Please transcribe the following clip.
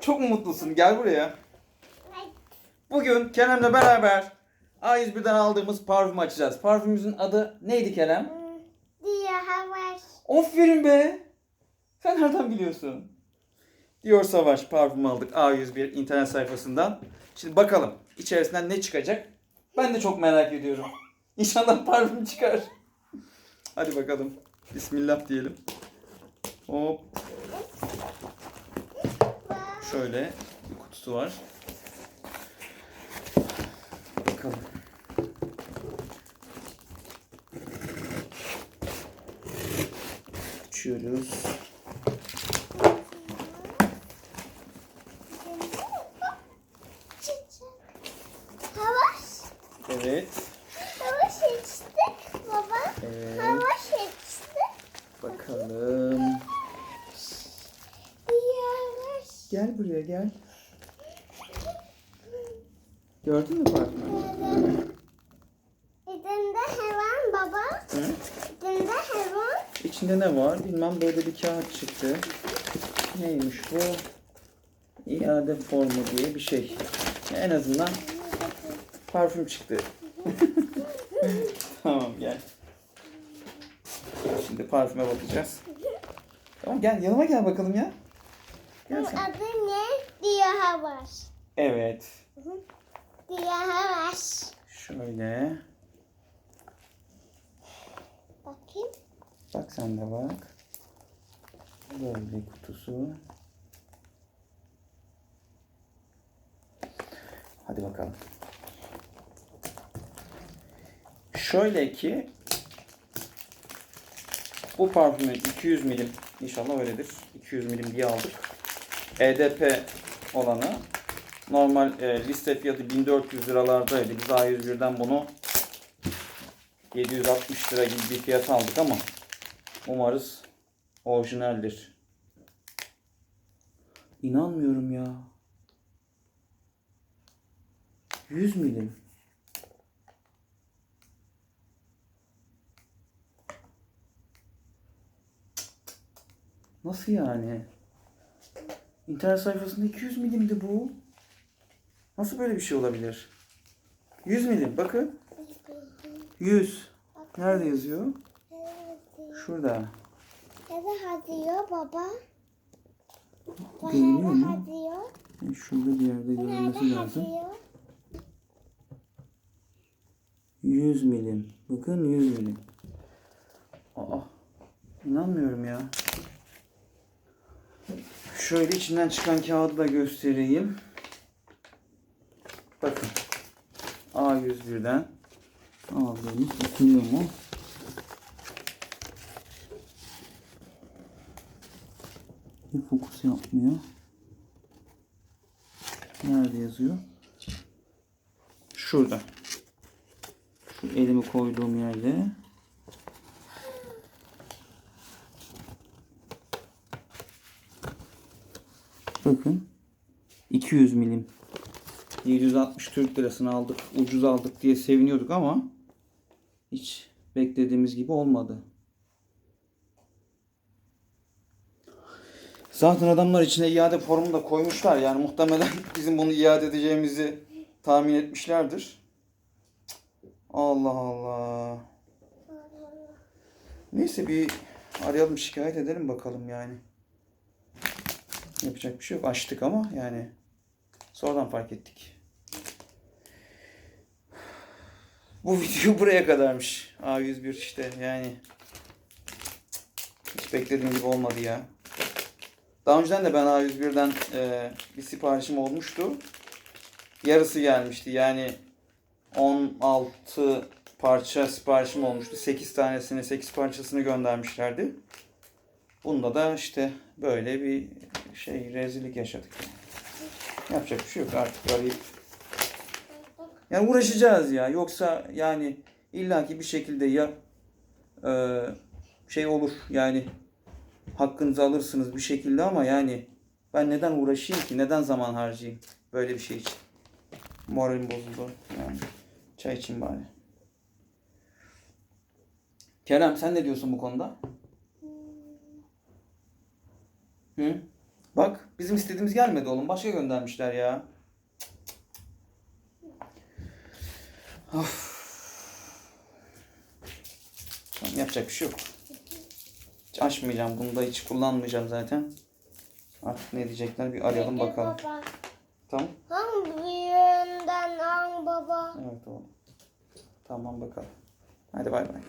Çok mu mutlusun? Gel buraya. Ay, Bugün Kerem'le beraber A101'den aldığımız parfümü açacağız. Parfümümüzün adı neydi Kerem? Diye havaş. Aferin be. Sen nereden biliyorsun? Dior Savaş parfüm aldık A101 internet sayfasından. Şimdi bakalım içerisinden ne çıkacak? Ben de çok merak ediyorum. İnşallah parfüm çıkar. Hadi bakalım. Bismillah diyelim. Hop. Şöyle bir kutusu var. Bakalım. Açıyoruz. Evet. Havaş yetiştik baba. Evet. Havaş yetiştik. Bakalım. Diye havaş. Gel buraya gel. Gördün mü parfümü? İçinde hayvan baba. Hı? İçinde hayvan. İçinde ne var? Bilmem böyle bir kağıt çıktı. Neymiş bu? İade formu diye bir şey. En azından parfüm çıktı. tamam gel. Şimdi parfüme bakacağız. Tamam gel yanıma gel bakalım ya. Bunun adı ne? Diye havaş. Evet. Diye havaş. Şöyle. Bakayım. Bak sen de bak. Böyle kutusu. Hadi bakalım. Şöyle ki bu parfümün 200 milim inşallah öyledir. 200 milim diye aldık. EDP olanı normal e, liste fiyatı 1400 liralardaydı. Biz A101'den bunu 760 lira gibi bir fiyat aldık ama umarız orijinaldir. İnanmıyorum ya. 100 milim. Nasıl yani? İnternet sayfasında 200 milimdi bu. Nasıl böyle bir şey olabilir? 100 milim bakın. 100. Nerede yazıyor? Şurada. Nerede hazıyor baba? Görünüyor mu? Yani Şurada bir yerde görünmesi lazım. hazıyor? 100 milim. Bakın 100 milim. Aa. İnanmıyorum ya. Şöyle içinden çıkan kağıdı da göstereyim. Bakın. A101'den aldığımız ısınıyor mu? Bir fokus yapmıyor. Nerede yazıyor? Şurada. Şu elimi koyduğum yerde. Bakın. 200 milim. 760 Türk lirasını aldık. Ucuz aldık diye seviniyorduk ama hiç beklediğimiz gibi olmadı. Zaten adamlar içine iade formu da koymuşlar. Yani muhtemelen bizim bunu iade edeceğimizi tahmin etmişlerdir. Allah Allah. Neyse bir arayalım şikayet edelim bakalım yani. Yapacak bir şey yok. Açtık ama yani sonradan fark ettik. Bu video buraya kadarmış. A101 işte yani. Hiç beklediğim gibi olmadı ya. Daha önceden de ben A101'den e, bir siparişim olmuştu. Yarısı gelmişti. Yani 16 parça siparişim olmuştu. 8 tanesini, 8 parçasını göndermişlerdi. Bunda da işte böyle bir şey rezillik yaşadık. Yapacak bir şey yok artık arayıp. Yani uğraşacağız ya. Yoksa yani illaki bir şekilde ya e, şey olur yani hakkınızı alırsınız bir şekilde ama yani ben neden uğraşayım ki? Neden zaman harcayayım böyle bir şey için? Moralim bozuldu. Yani çay için bari. Kerem sen ne diyorsun bu konuda? Hı? Bizim istediğimiz gelmedi oğlum. Başka göndermişler ya. Of. Tamam, yapacak bir şey yok. Hiç açmayacağım. Bunu da hiç kullanmayacağım zaten. Artık ne diyecekler bir arayalım Peki bakalım. Baba. Tamam. Hangi al baba? Evet oğlum. Tamam bakalım. Hadi bay bay.